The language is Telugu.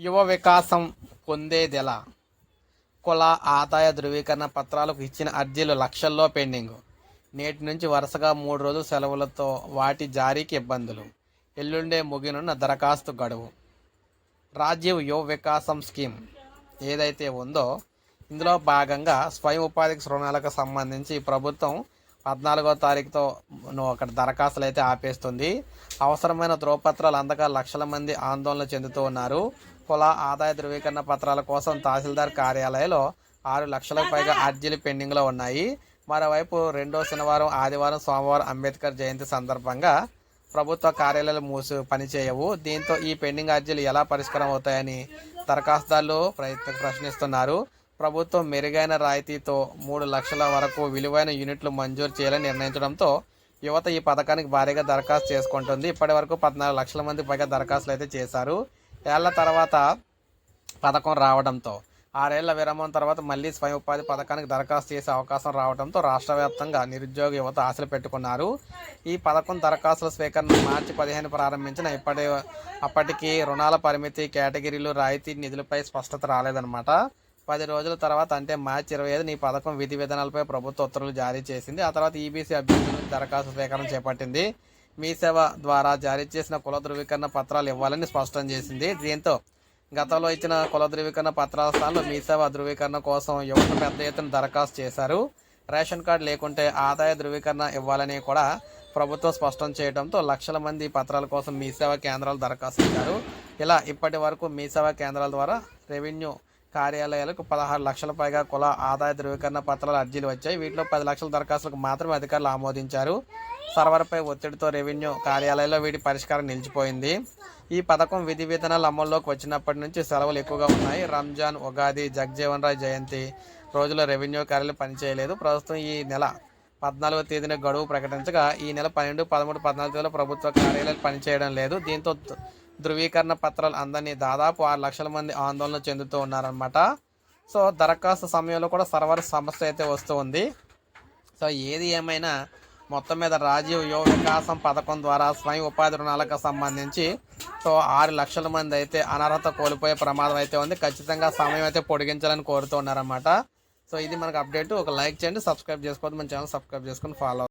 యువ వికాసం పొందేదెలా? కుల ఆదాయ ధృవీకరణ పత్రాలకు ఇచ్చిన అర్జీలు లక్షల్లో పెండింగ్. నేటి నుంచి వరుసగా మూడు రోజుల సెలవులతో వాటి జారీకి ఇబ్బందులు. ఎల్లుండే ముగినున్న దరఖాస్తు గడువు. రాజీవ్ యువ వికాసం స్కీమ్ ఏదైతే ఉందో ఇందులో భాగంగా స్వయం ఉపాధికి రుణాలకు సంబంధించి ప్రభుత్వం పద్నాలుగో తారీఖుతో నువ్వు అక్కడ దరఖాస్తులు అయితే ఆపేస్తుంది. అవసరమైన ధ్రువపత్రాలు అందక లక్షల మంది ఆందోళన చెందుతూ ఉన్నారు. కుల ఆదాయ ధృవీకరణ పత్రాల కోసం తహసీల్దార్ కార్యాలయంలో ఆరు లక్షలకు పైగా అర్జీలు పెండింగ్లో ఉన్నాయి. మరోవైపు రెండో శనివారం ఆదివారం సోమవారం అంబేద్కర్ జయంతి సందర్భంగా ప్రభుత్వ కార్యాలయాలు మూసి పనిచేయవు. దీంతో ఈ పెండింగ్ అర్జీలు ఎలా పరిష్కారం అవుతాయని దరఖాస్తుదారులు ప్రయత్న ప్రశ్నిస్తున్నారు. ప్రభుత్వం మెరుగైన రాయితీతో మూడు లక్షల వరకు విలువైన యూనిట్లు మంజూరు చేయాలని నిర్ణయించడంతో యువత ఈ పథకానికి భారీగా దరఖాస్తు చేసుకుంటుంది. ఇప్పటి వరకు పద్నాలుగు లక్షల మంది పైగా దరఖాస్తులు అయితే చేశారు. ఏళ్ళ తర్వాత పథకం రావడంతో ఆరేళ్ళ విరామం తర్వాత మళ్ళీ స్వయం ఉపాధి పథకానికి దరఖాస్తు చేసే అవకాశం రావడంతో రాష్ట్ర వ్యాప్తంగా నిరుద్యోగ యువత ఆశలు పెట్టుకున్నారు. ఈ పథకం దరఖాస్తుల స్వీకరణ మార్చి పదిహేను ప్రారంభించిన ఇప్పటి అప్పటికి రుణాల పరిమితి కేటగిరీలు రాయితీ నిధులపై స్పష్టత రాలేదన్నమాట. పది రోజుల తర్వాత అంటే మార్చి ఇరవై ఐదు ఈ పథకం విధి విధానాలపై ప్రభుత్వ ఉత్తర్వులు జారీ చేసింది. ఆ తర్వాత ఈబీసీ అభ్యర్థుల దరఖాస్తు స్వీకరణ చేపట్టింది. మీ సేవ ద్వారా జారీ చేసిన కుల ధృవీకరణ పత్రాలు ఇవ్వాలని స్పష్టం చేసింది. దీంతో గతంలో ఇచ్చిన కుల ధృవీకరణ పత్రాల స్థానంలో మీ సేవ ధృవీకరణ కోసం యువత పెద్ద ఎత్తున దరఖాస్తు చేశారు. రేషన్ కార్డు లేకుంటే ఆదాయ ధృవీకరణ ఇవ్వాలని కూడా ప్రభుత్వం స్పష్టం చేయడంతో లక్షల మంది పత్రాల కోసం మీసేవ కేంద్రాలు దరఖాస్తు ఇచ్చారు ఇలా ఇప్పటి వరకు మీ సేవా కేంద్రాల ద్వారా రెవెన్యూ కార్యాలయాలకు పదహారు లక్షల పైగా కుల ఆదాయ ధృవీకరణ పత్రాల అర్జీలు వచ్చాయి. వీటిలో పది లక్షల దరఖాస్తులకు మాత్రమే అధికారులు ఆమోదించారు. సర్వర్పై ఒత్తిడితో రెవెన్యూ కార్యాలయంలో వీటి పరిష్కారం నిలిచిపోయింది. ఈ పథకం విధి విధానాలు అమల్లోకి వచ్చినప్పటి నుంచి సెలవులు ఎక్కువగా ఉన్నాయి. రంజాన్ ఉగాది జగ్జీవన్ రాయ్ జయంతి రోజుల్లో రెవెన్యూ కార్యాలయం పనిచేయలేదు. ప్రస్తుతం ఈ నెల పద్నాలుగో తేదీన గడువు ప్రకటించగా ఈ నెల పన్నెండు పదమూడు పద్నాలుగు తేదీలో ప్రభుత్వ కార్యాలయాలు పనిచేయడం లేదు. దీంతో ధృవీకరణ పత్రాలు అందని దాదాపు ఆరు లక్షల మంది ఆందోళన చెందుతూ ఉన్నారనమాట సో దరఖాస్తు సమయంలో కూడా సర్వర్ సమస్య అయితే వస్తూ ఉంది. సో ఏది ఏమైనా మొత్తం మీద రాజీవ్ యువ వికాసం పథకం ద్వారా స్వయం ఉపాధి రుణాలకు సంబంధించి సో ఆరు లక్షల మంది అయితే అనర్హత కోల్పోయే ప్రమాదం అయితే ఉంది. ఖచ్చితంగా సమయం అయితే పొడిగించాలని కోరుతున్నారన్నమాట సో ఇది మనకు అప్డేట్. ఒక లైక్ చేయండి సబ్స్క్రైబ్ చేసుకోవద్దు. మన ఛానల్ సబ్స్క్రైబ్ చేసుకొని ఫాలో